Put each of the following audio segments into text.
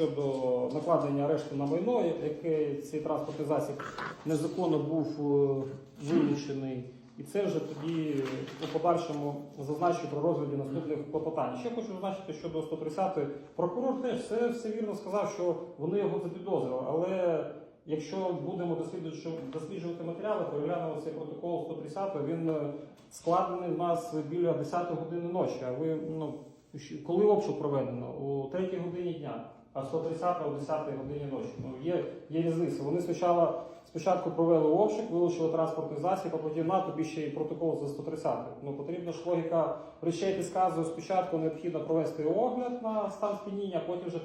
щодо накладення арешту на майно, яке цей транспортний засіб незаконно був е, вилучений. І це вже тоді у подальшому зазначу про розгляді наступних клопотань. Ще хочу зазначити щодо 130-ї. Прокурор теж все, все вірно сказав, що вони його запідозрили. Але якщо будемо досліджувати, матеріали, переглянемо цей протокол 130 він е, складений в нас біля 10 години ночі. А ви ну коли обшук проведено? У 3 годині дня, а 130 о 10 годині ночі. Ну є, є різниця. Вони спочатку, спочатку провели обшук, вилучили транспортний засіб, а потім на тобі ще й протокол за 130. Ну потрібна ж логіка речей підказує спочатку необхідно провести огляд на стан сп'яніння, а потім вже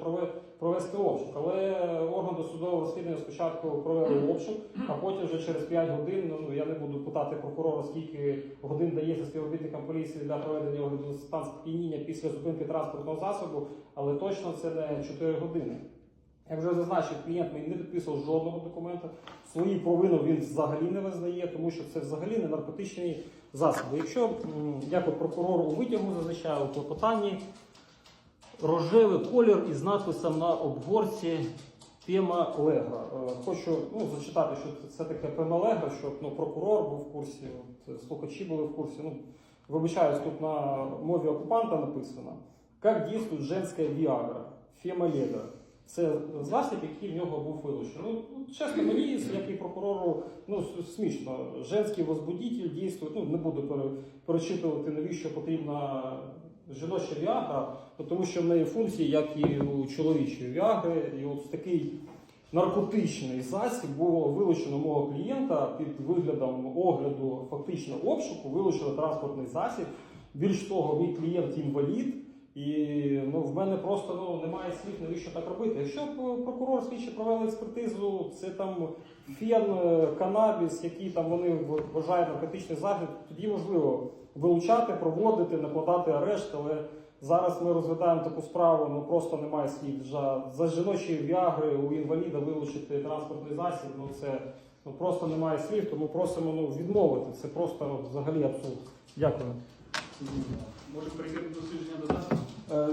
провести обшук. Але орган досудового розслідування спочатку провели обшук, а потім вже через 5 годин. Ну я не буду питати прокурора, скільки годин дається співробітникам поліції для проведення огляду стан сп'яніння після зупинки транспортного засобу, але точно це не 4 години. Як вже зазначив, клієнт мені не підписував жодного документа. Свої провину він взагалі не визнає, тому що це взагалі не наркотичні засоби. Якщо, м, як от прокурор у витягу зазначає у клопотанні, рожевий колір із надписом на обгорці Пема Легра. Хочу ну, зачитати, що це, таке Пема Легра, щоб ну, прокурор був в курсі, от, слухачі були в курсі. Ну, вибачаюсь, тут на мові окупанта написано. Як дійствує женська Віагра, Фема Легра. Це засіб, який в нього був вилучений. Ну, чесно, мені, як і прокурору, ну смішно. Женський возбудитель дійствує, ну не буду перечитувати, навіщо потрібна жіноча віагра, тому що в неї функції, як і у чоловічої віагри, і от такий наркотичний засіб було вилучено мого клієнта під виглядом огляду фактично обшуку, вилучили транспортний засіб. Більш того, мій клієнт інвалід. І ну, в мене просто ну, немає слів, навіщо так робити. Якщо б прокурор слідчі провели експертизу, це там фен, е, канабіс, які там вони вважають наркотичний захід, тоді можливо вилучати, проводити, накладати арешт, але зараз ми розглядаємо таку справу, ну просто немає слів. За, за жіночі віагри у інваліда вилучити транспортний засіб, ну це ну, просто немає слів, тому просимо ну, відмовити. Це просто взагалі абсурд. Дякую. Може перейти до дослідження додати? Е,